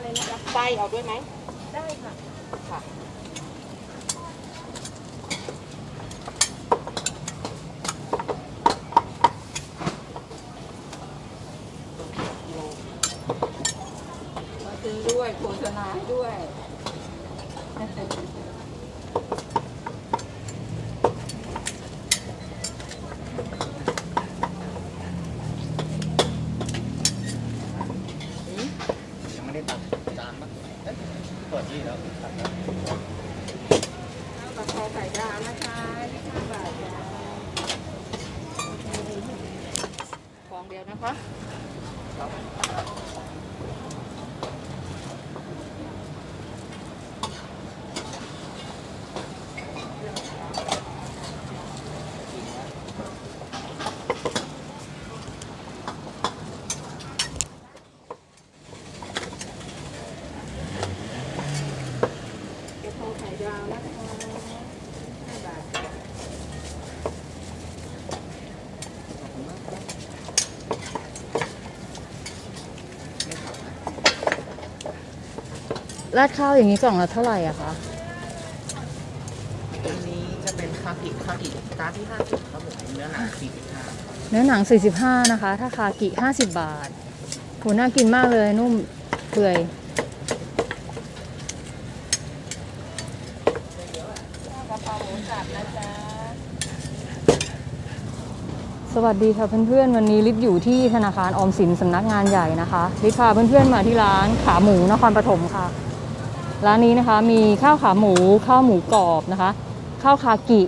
อะไรนะจ๊ะไส้เอาด้วยไหมได้ค่ะค่ะมาซื้อด้วยโฆษณาให้ด้วย ยังไม่ได้ตัดจานมั้งเอ๊ะเปิดนี่แล้วตัดแล้ว ข้าวกะเพราไข่ดาวนะคะ25บาทจ้า ฟองเดียวนะคะ กะเพราไข่ดาวนะคะ25บาทจ้า ราดข้าวอย่างนี้กล่องละเท่าไหร่อะคะอันนี้จะเป็นคากิคากิจานที่ห้าสิบครับผมเนื้อหนังสี่สิบห้าเนื้อหนัง 45 นะคะ ถ้าคากิ 50 บาทโหน่ากินมากเลยนุ่มเปื่อยข้าวกะเพราหมูสับนะจ๊ะสวัสดีค่ะเพื่อนๆ วันนี้ลิฟอยู่ที่ธนาคารออมสินสำนักงานใหญ่นะคะลิฟพาเพื่อนๆมาที่ร้านขาหมูนครปฐมค่ะ ร้านนี้นะคะมีข้าวขาหมูข้าวหมูกรอบนะคะ ข้าวคากิ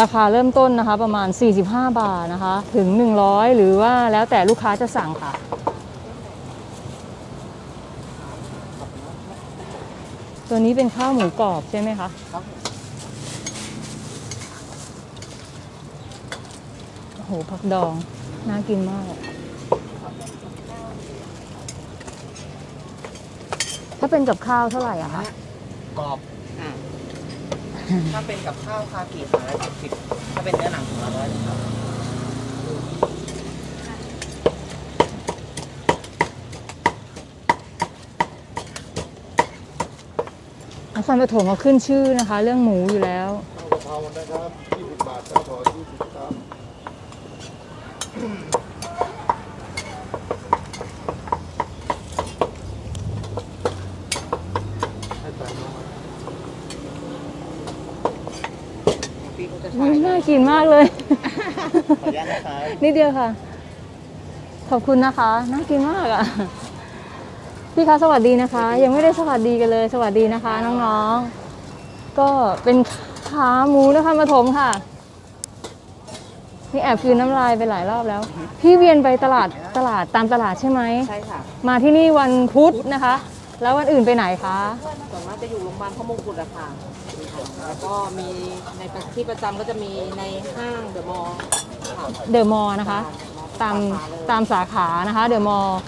ราคาเริ่มต้นนะคะประมาณ 45 บาทนะคะ ถึง 100 หรือว่าแล้วแต่ลูกค้าจะสั่งค่ะ ตัวนี้เป็นข้าวหมูกรอบใช่ไหมคะครับโอ้โหผักดอง น่ากินมาก ถ้าเป็นกับข้าวเท่าไหร่อะคะกรอบอ่าถ้าเป็นกับข้าวคากิสามร้อยสิบสิบถ้าเป็นเนื้อหนังสามร้อยครับนครปฐมเขาขึ้นชื่อนะคะ เรื่องหมูอยู่แล้ว ข้าวกะเพรานะครับ20บาทครับขอ20ครับ ให้ใส่มา พี่เขาจะ อุ๊ ใส่ ย น่ากินมากเลย ขออนุญาตนะครับนิดเดียวค่ะ ขอบคุณนะคะ น่ากินมากอะ่ะ พี่คะสวัสดีนะคะ ยังไม่ได้สวัสดีกันเลย สวัสดีนะคะ น้องๆ ก็เป็นขาหมูนะคะมาถมค่ะ นี่แอบคืนน้ำลายไปหลายรอบแล้ว พี่เวียนไปตลาดตลาดตามตลาดใช่ไหม ใช่ค่ะมาที่นี่วันพุธนะคะ แล้ววันอื่นไปไหนคะ ส่วนมากจะอยู่โรงพยาบาลพระมงกุฎอะค่ะ แล้วก็มีในที่ประจำก็จะมีในห้างเดอะมอลล์ค่ะเดอะมอลล์นะคะ ตามตามสาขานะคะ เดอะมอลล์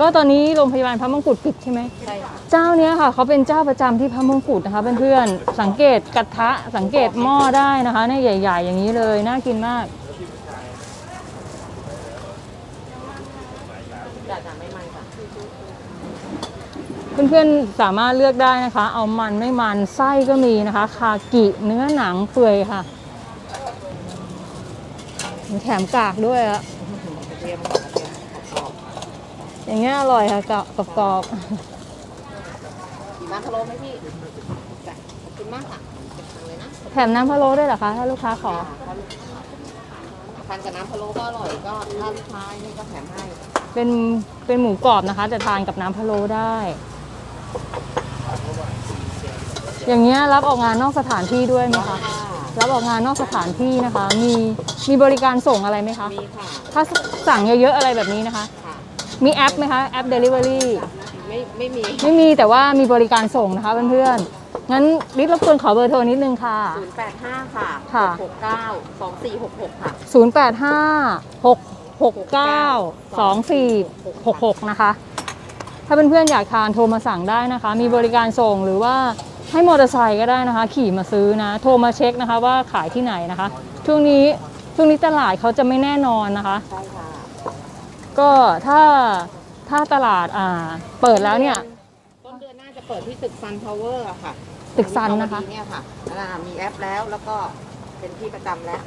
ก็ตอนนี้โรงพยาบาลพระมงกุฎปิดใช่ไหม ใช่ค่ะเจ้าเนี้ยค่ะเขาเป็นเจ้าประจำที่พระมงกุฎนะคะเพื่อนๆสังเกตกระทะสังเกตหม้อได้นะคะเนี่ยใหญ่ ๆ อย่างนี้เลยน่ากินมาก จัดจานไม่มันค่ะ เพื่อนๆสามารถเลือกได้นะคะ เอามันไม่มันไส้ก็มีนะคะ คากิเนื้อหนังเปื่อยค่ะมีแถมกากด้วยอะกระเทียมค่ะกระเทียมกรอบอย่างเงี้ยอร่อยค่ะกรอบกรอบๆมีน้ำพะโล้ไหมพี่จ้ะขอบคุณมากค่ะเก็บตังค์เลยนะๆแถมน้ำพะโล้ด้วยเหรอคะ ถ้าลูกค้าขอทานกับน้ำพะโล้ก็อร่อยก็ถ้าลูกค้านี่ก็แถมให้ เป็นเป็นหมูกรอบนะคะ แต่ทานกับน้ำพะโล้ได้ อย่างเงี้ยรับออกงานนอกสถานที่ด้วยไหมคะค่ะรับออกงานนอกสถานที่นะคะ มีมีบริการส่งอะไรไหมคะ มีค่ะถ้าสั่งเยอะๆอะไรแบบนี้นะคะ ค่ะมีแอปไหมคะ แอป Delivery ไม่ไม่มีไม่มีแต่ว่ามีบริการส่งนะคะเพื่อนๆ งั้นริบรบกวนขอเบอร์โทรนิดนึงค่ะ 085 ค่ะค่ะ 669 2466 ค่ะ 0856692466 นะคะ ถ้าเพื่อนๆอยากทานโทรมาสั่งได้นะคะ มีบริการส่งหรือว่าให้มอเตอร์ไซค์ก็ได้นะคะ ขี่มาซื้อนะ โทรมาเช็คนะคะว่าขายที่ไหนนะคะ ช่วงนี้ช่วงนี้ตลาดเขาจะไม่แน่นอนนะคะ ใช่ค่ะ ก็ถ้าถ้าถ้าตลาดอ่าเปิดแล้วเนี่ย ต้นเดือนหน้าจะเปิดที่ตึกซันพาวเวอร์ค่ะตึกซันนะคะวิภาวดีเนี่ยค่ะอ่ามีแอปแล้วแล้วก็เป็นที่ประจำแล้ว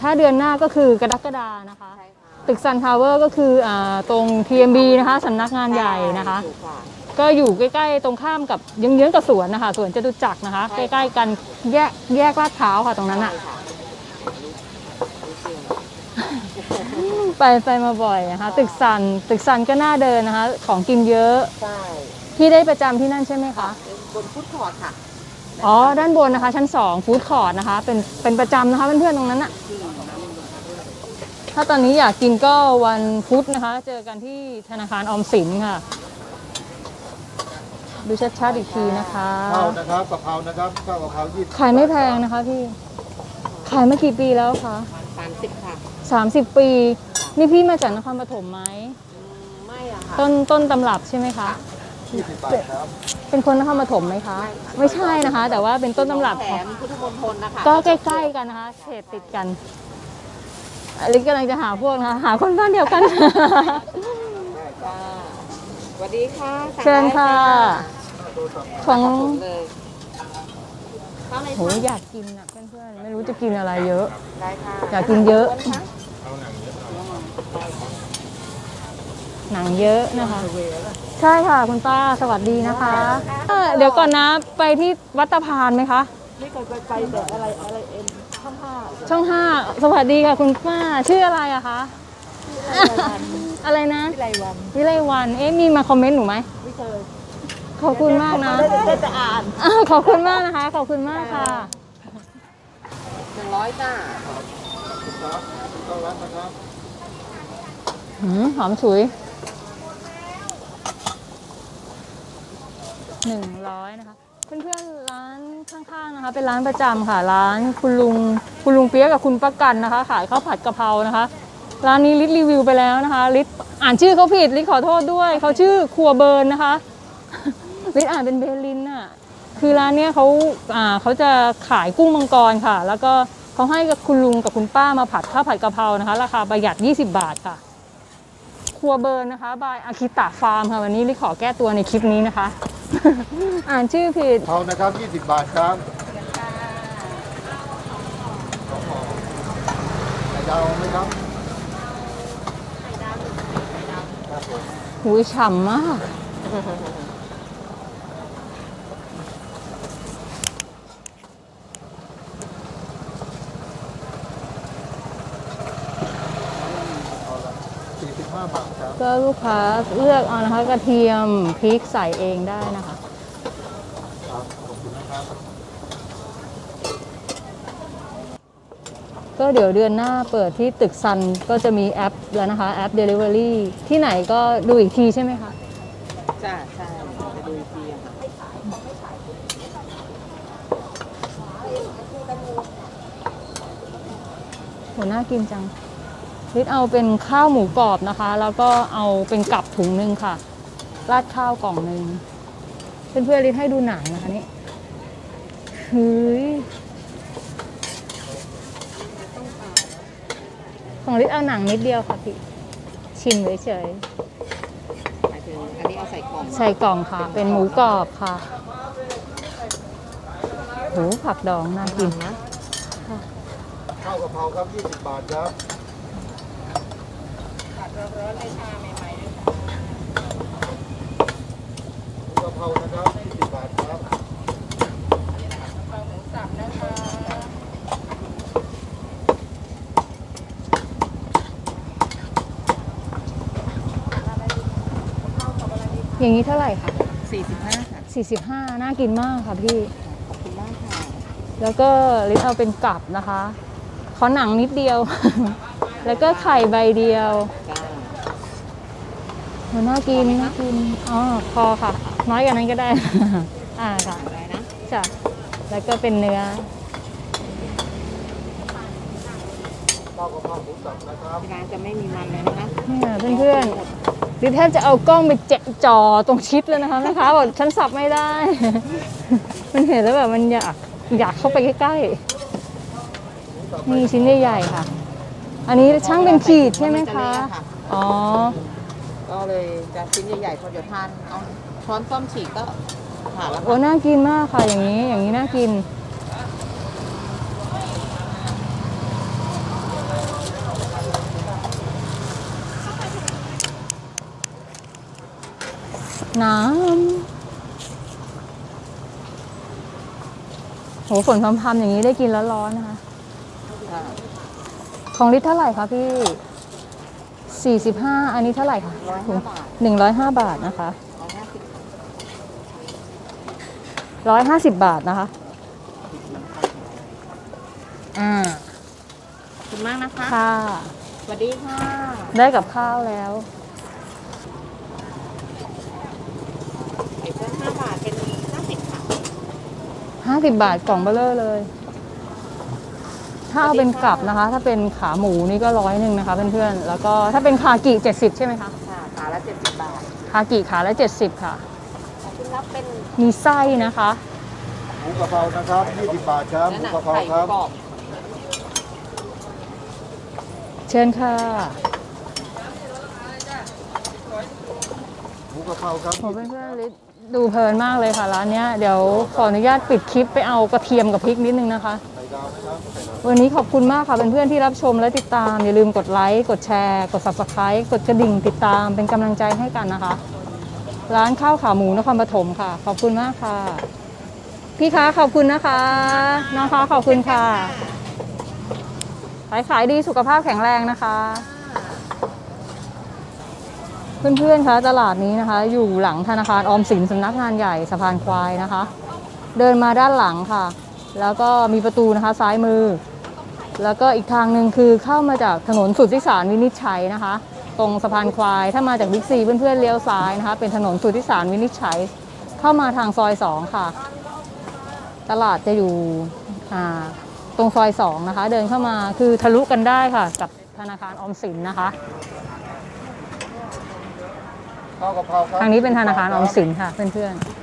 ถ้าเดือนหน้าก็คือกรกฎานะคะ ใช่ค่ะ ตึกซันทาวเวอร์ก็คืออ่าตรง TMB นะคะสำนักงานใหญ่นะคะถูกค่ะก็อยู่ใกล้ๆ ตรงข้ามกับเยื้องๆกับสวนนะคะสวนจตุจักรนะคะใช่ใกล้ๆกันแยกแยกลาดพร้าวค่ะตรงนั้นอะใช่ค่ะรู้จริงไปไปมาบ่อยนะคะ ตึกซันตึกซันก็น่าเดินนะคะ ของกินเยอะใช่พี่ได้ประจำที่นั่นใช่ไหมคะบนฟุตคอร์ทค่ะอ๋อด้านบนนะคะ ชั้น2ฟู้ดคอร์ทนะคะ เป็นเป็นประจำนะคะเพื่อนๆตรงนั้นอะ ถ้าตอนนี้อยากกินก็วันพุธนะคะ เจอกันที่ธนาคารออมสินค่ะ ดูชัดๆอีกทีนะคะข้าวนะครับกะเพรานะครับข้าวกะเพรายี่สิบขายไม่แพงนะคะพี่ ขายมากี่ปีแล้วคะสามสิบค่ะ30ปี นี่พี่มาจากนครปฐมไหมอืมไม่อะค่ะต้นต้นตำรับใช่ไหมคะยี่สิบบาทครับเป็นคนนครปฐมไหมคะ ไม่ใช่นะคะ แต่ว่าเป็นต้นตำรับแถของมพุทธมณฑลนะคะก็ใกล้ๆกันนะคะเขตติดกัน อลิซกำลังจะหาพวกนะคะหาคนบ้านเดียวกัน จ้าสวัสดีค่ะสั่งเชิญค่ะได้ของเลยข้าวในโหอยากกินอะเพื่อนๆไม่รู้จะกินอะไรเยอะ ได้ค่ะอยากกินเยอะวนค่หนังเยอะนะคะ ใช่ค่ะคุณป้าสวัสดีนะคะเอ่อเดี๋ยวก่อนนะไปที่วัดตะพานไหมคะ ไม่เคยไปไปแต่อะไรอะไรเอ็น ข้างผ้าช่องห้าสวัสดีค่ะคุณป้าชื่ออะไรอะคะ อะไรนะที่ไรวันวิไลวันเอ๊ะมีมาคอมเมนต์หนูไหมไม่เคยขอบคุณมากนะได้แต่อ่านอ้าวขอบคุณมากนะคะ ขอบคุณมากค่ะหนึ่งร้อยจ้าครับต้อนรับนะครับหืมหอมฉุยหนึ่งร้อยนะคะ เพื่อนๆร้าน ข้างๆนะคะเป็นร้านประจำค่ะร้านคุณลุงคุณลุงเปียกกับคุณประกันนะคะ ขายข้าวผัดกะเพรานะคะ ร้านนี้ลิศรีวิวไปแล้วนะคะลิศอ่านชื่อเขาผิดลิศขอโทษด้วยเขาชื่อครัวเบิร์นนะคะลิศอ่านเป็นเบลินน่ะคือร้านเนี้ยเขาอ่าเขาจะขายกุ้งมังกรค่ะ แล้วก็เขาให้กับคุณลุงกับคุณป้ามาผัดข้าวผัดกะเพรานะคะ ราคาประหยัด 20 บาทค่ะ ครัวเบิร์นนะคะบายอาคิตะฟาร์มค่ะวันนี้ลิขอแก้ตัวในคลิปนี้นะคะ อ่านชื่อผิดกะเพรานะครับยี่สิบบาทครับสองห่อไข่ดาวไหมครับครับผมหูยฉ่ำมาก สี่สิบห้าบาทครับ ก็ลูกค้าเลือกเอานะคะ กระเทียมพริกใส่เองได้นะคะครับขอบคุณนะครับก็เดี๋ยวเดือนหน้าเปิดที่ตึกซันก็จะมีแอปแล้วนะคะ แอป Delivery ที่ไหนก็ดูอีกทีใช่ไหมคะจ้าใช่จะดูอีกทีอะค่ะโหน่ากินจัง ลิศเอาเป็นข้าวหมูกรอบนะคะ แล้วก็เอาเป็นกับถุงหนึ่งค่ะ ราดข้าวกล่องหนึ่งเพื่อนๆลิศให้ดูหนังนะคะนี่เฮ้ยของลิศเอาหนังนิดเดียวค่ะพี่ชิมเฉยหมายถึงอันนี้เอาใส่กล่องๆใส่กล่องค่ะ เป็นหมูกรอบค่ะโหผักดองน่ากินนะข้าวกะเพราครับยี่สิบบาทครับ กะเพรานะครับยี่สิบบาทครับอย่างนี้เท่าไหร่คะสี่สิบห้าค่ะ45 น่ากินมากค่ะพี่ ขอบคุณมากค่ะแล้วก็ลิศเอาเป็นกลับนะคะ ขอหนังนิดเดียว แล้วก็ไข่ใบเดียว จ้า โหน่ากินน่ากินอ๋อพอค่ะ น้อยกว่านั้นก็ได้ อ่าค่ะอะไรนะจ้ะแล้วก็เป็นเนื้อข้าวกะเพราหมูสับนะครับที่ร้านจะไม่มีมันเลยนะคะเนี่ยเพื่อนๆลิศแทบจะเอากล้องไปเจาะจอตรงชิดเลยนะคะแม่ค้าบอกฉันสับไม่ได้ มันเห็นแล้วแบบมันอยากอยากเข้าไปใกล้ๆนี่ชิ้นใหญ่ๆค่ะ อันนี้ช่างเป็นขีดใช่ไหมคะ อ๋อ ก็เลยจะชิ้นใหญ่ๆพอเดี๋ยวทานเอาช้อนส้อมฉีกก็ผ่านแล้วโอ้ค่ะน่ากินมากค่ะอย่างนี้ อย่างนี้น่ากิน น้ำโหฝนพรำๆอย่างนี้ได้กินแล้วร้อนนะคะ ค่ะของลิตรเท่าไหร่คะพี่ 45 อันนี้เท่าไหร่คะร้อยห้าบาท105 บาทนะคะร้อยห้าสิบ150 บาทนะคะ อ่าขอบคุณมากนะคะ ค่ะสวัสดีค่ะ ได้กับข้าวแล้วเก็บเพิ่มห้าบาทเป็นห้าสิบค่ะ50 บาทกล่องเบลเลอร์เลย ถ้าเอาเป็นกลับนะคะ ถ้าเป็นขาหมูนี่ก็ร้อยหนึ่งนะคะเพื่อนๆแล้วก็ถ้าเป็นคากิ70 ใช่ไหมคะค่ะขาละเจ็ดสิบบาทคากิขาละ 70 ค่ะขอบคุณรับเป็นมีไส้นะคะหมูกะเพรานะครับ20บาทครับหนั่นมูน่ะกะเพราไข่ครับกรอบเชิญค่ะหมูกะเพราครับโหเพื่อนๆลิศดูเพลินมากเลยค่ะร้านเนี้ยเดี๋ยวขออนุญาตปิดคลิปไปเอากระเทียมกับพริกนิดนึงนะคะไข่ดา วันนี้ขอบคุณมากค่ะเพื่อนๆที่รับชมและติดตาม อย่าลืมกดไลค์กดแชร์ กด subscribe กดกระดิ่งติดตามเป็นกำลังใจให้กันนะคะ ร้านข้าวขาหมูนครปฐมค่ะ ขอบคุณมากค่ะ พี่คะขอบคุณนะคะน้องคะขอบคุณค่ะขายขายดีสุขภาพแข็งแรงนะคะ เพื่อนๆคะตลาดนี้นะคะ อยู่หลังธนาคารออมสินสำนักงานใหญ่สะพานควายนะคะ เดินมาด้านหลังค่ะ แล้วก็มีประตูนะคะซ้ายมือ แล้วก็อีกทางหนึ่งคือเข้ามาจากถนนสุทธิสารวินิจฉัยนะคะ ตรงสะพานควายถ้ามาจากบิ๊กซีเพื่อนๆเลี้ยวซ้ายนะคะ เป็นถนนสุทธิสารวินิจฉัย เข้ามาทางซอยสองค่ะ ตลาดจะอยู่อ่าตรงซอยสองนะคะ เดินเข้ามาคือทะลุกันได้ค่ะ กับธนาคารออมสินนะคะข้าวกะเพราครับทางนี้เป็นธนาคารออมสินค่ะเพื่อนๆ